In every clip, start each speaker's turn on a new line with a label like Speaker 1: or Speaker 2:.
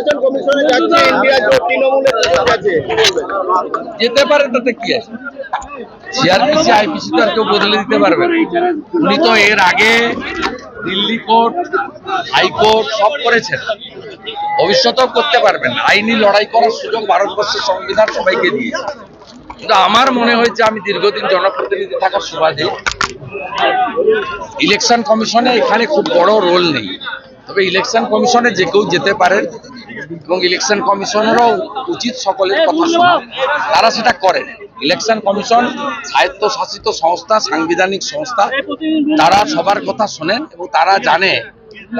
Speaker 1: নির্বাচন কমিশনে যাচ্ছে ইন্ডিয়া জোট তৃণমূলের জোট আছে। কি বলবেন?
Speaker 2: যেতে পারে তাতে কি আছে? সিআরপিসি আইপিসি তো আর কেউ বদলে দিতে পারবে উনি তো এর আগে দিল্লি কোর্ট হাইকোর্ট সব করেছেন। ভবিষ্যতেও করতে পারবেন আইনি লড়াই করার সুযোগ ভারতবর্ষের সংবিধান সবাইকে দিয়েছে। কিন্তু আমার মনে হয়েছে আমি দীর্ঘদিন জনপ্রতিনিধি থাকার সুবাদে ইলেকশন কমিশনে এখানে খুব বড় রোল নেই। তবে ইলেকশন কমিশনে যে কেউ যেতে পারেন এবং ইলেকশন কমিশনেরও উচিত সকলের কথা শোনা তারা সেটা করেন। ইলেকশন কমিশন স্বায়ত্তশাসিত সংস্থা সাংবিধানিক সংস্থা তারা সবার কথা শোনেন এবং তারা জানে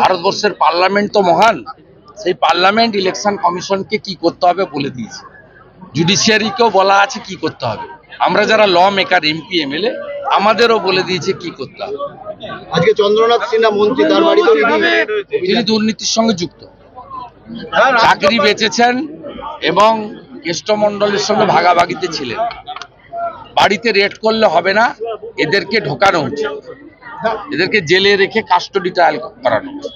Speaker 2: ভারতবর্ষের পার্লামেন্ট তো মহান সেই পার্লামেন্ট ইলেকশন কমিশনকে কি করতে হবে বলে দিয়েছে। জুডিশিয়ারিকেও বলা আছে কি করতে হবে। আমরা যারা ল মেকার এমপি এমএলএ আমাদেরও বলে দিয়েছে কি করতে হবে।
Speaker 1: আজকে চন্দ্রনাথ সিনহা মন্ত্রী তার বাড়িতে
Speaker 2: তিনি দুর্নীতির সঙ্গে যুক্ত। চাকরি বেঁচেছেন এবং কেষ্টমন্ডলের সঙ্গে ভাগাভাগিতে ছিলেন। বাড়িতে রেড করলে হবে না এদেরকে ঢোকানো হচ্ছে। এদেরকে জেলে রেখে কাস্টডি ট্রায়াল করানো উচিত।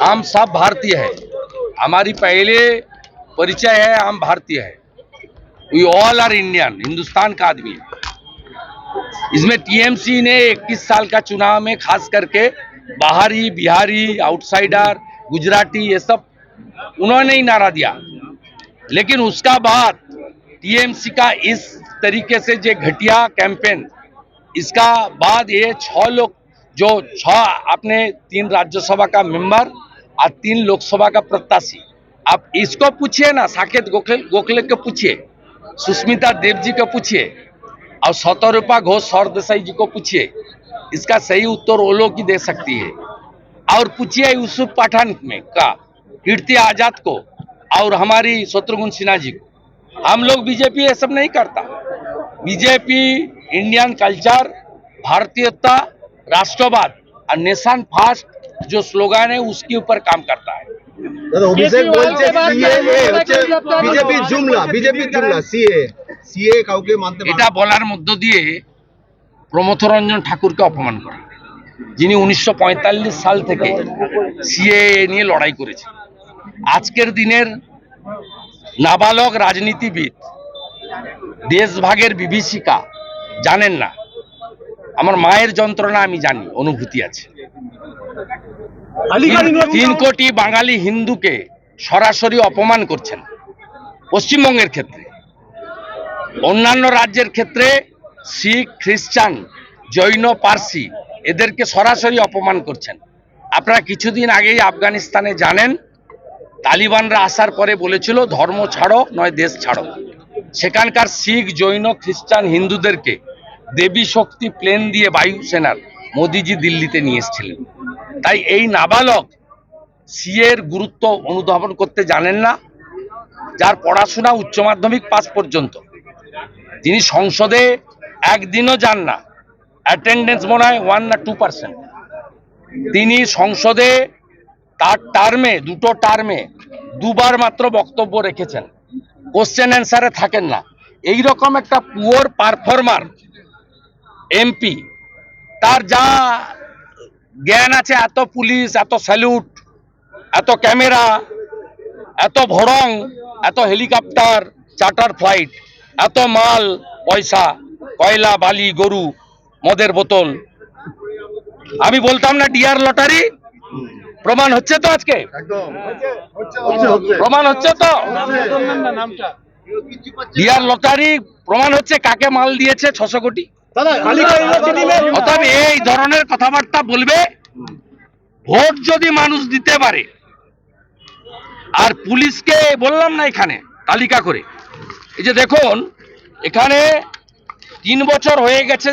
Speaker 2: हम सब भारतीय है। हमारी पहले परिचय है, हम भारतीय है। We all are Indian Hindustan का आदमी है। इसमें टीएमसी ने 21 साल का चुनाव में खास करके बाहरी, बिहारी आउटसाइडर गुजराती, ये सब उन्होंने ही नारा दिया। लेकिन उसका बाद टीएमसी का इस तरीके से जो घटिया कैंपेन इसका बाद ये छह लोग जो छह अपने तीन राज्यसभा का मेंबर और तीन लोकसभा का प्रत्याशी। आप इसको पूछिए ना, साकेत गोखले गोखले को पूछिए, सुष्मिता देव जी को पूछिए, और सतरूपा घोष सौर देसाई जी को पूछिए। इसका सही उत्तर वो लोग ही दे सकती है। और पूछिए यूसुफ पठान में का, कीर्ति आज़ाद को, और हमारी शत्रुघ्न सिन्हा जी को। हम लोग बीजेपी ये सब नहीं करता। बीजेपी, इंडियन कल्चर, भारतीयता राष्ट्रवाद और नेशन फास्ट जो स्लोगन है उसके ऊपर काम करता है
Speaker 1: দাদা অভিষেক বলছে সিএ হচ্ছে বিজেপি জুমলা বিজেপি জুমলা সিএ সিএ কাউকে মানতে
Speaker 2: এটা বলার মধ্য দিয়ে প্রমথরঞ্জন ঠাকুরকে অপমান করা যিনি উনিশশো সাল থেকে সিএএ নিয়ে লড়াই করেছে আজকের দিনের নাবালক রাজনীতিবিদ দেশভাগের বিভীষিকা জানেন না আমার মায়ের যন্ত্রণা আমি জানি অনুভূতি আছে। তিন- কোটি বাঙালি হিন্দুকে সরাসরি অপমান করছেন পশ্চিমবঙ্গের ক্ষেত্রে। অন্যান্য রাজ্যের ক্ষেত্রে শিখ খ্রিস্টান জৈন পার্সি এদেরকে সরাসরি অপমান করছেন। আপনারা কিছুদিন আগেই আফগানিস্তানে জানেন তালিবানরা আসার পরে বলেছিল ধর্ম ছাড়ো নয় দেশ ছাড়ো। সেখানকার শিখ জৈন খ্রিস্টান হিন্দুদেরকে দেবী শক্তি প্লেন দিয়ে বায়ুসেনার মোদিজি দিল্লিতে নিয়ে এসেছিলেন। তাই এই নাবালক সিএর গুরুত্ব অনুধাবন করতে জানেন না, যার পড়াশোনা উচ্চ মাধ্যমিক পাস পর্যন্ত। তিনি সংসদে একদিনও যান না অ্যাটেন্ডেন্স মনে হয় ওয়ান না টু পার্সেন্ট তিনি সংসদে তার টার্মে দুটো টার্মে দুবার মাত্র বক্তব্য রেখেছেন। কোশ্চেন অ্যান্সারে থাকেন না। এই রকম একটা পুয়ার পারফর্মার এমপি তার যা জ্ঞান আছে, এত পুলিশ, এত স্যালুট এত ক্যামেরা এত ভড়ং, এত হেলিকপ্টার চার্টার ফ্লাইট এত মাল, পয়সা, কয়লা, বালি, গরু, মদের বোতল। আমি বলতাম না ডিয়ার লটারি প্রমাণ হচ্ছে তো আজকে? প্রমাণ হচ্ছে তো? ডিয়ার লটারি প্রমাণ হচ্ছে কাকে মাল দিয়েছে ছশো কোটি? অতএব এই ধরনের কথাবার্তা বলবে ভোট যদি মানুষ দিতে পারে আর পুলিশকে বললাম না এখানে তালিকা করে। এই যে দেখুন এখানে তিন বছর হয়ে গেছে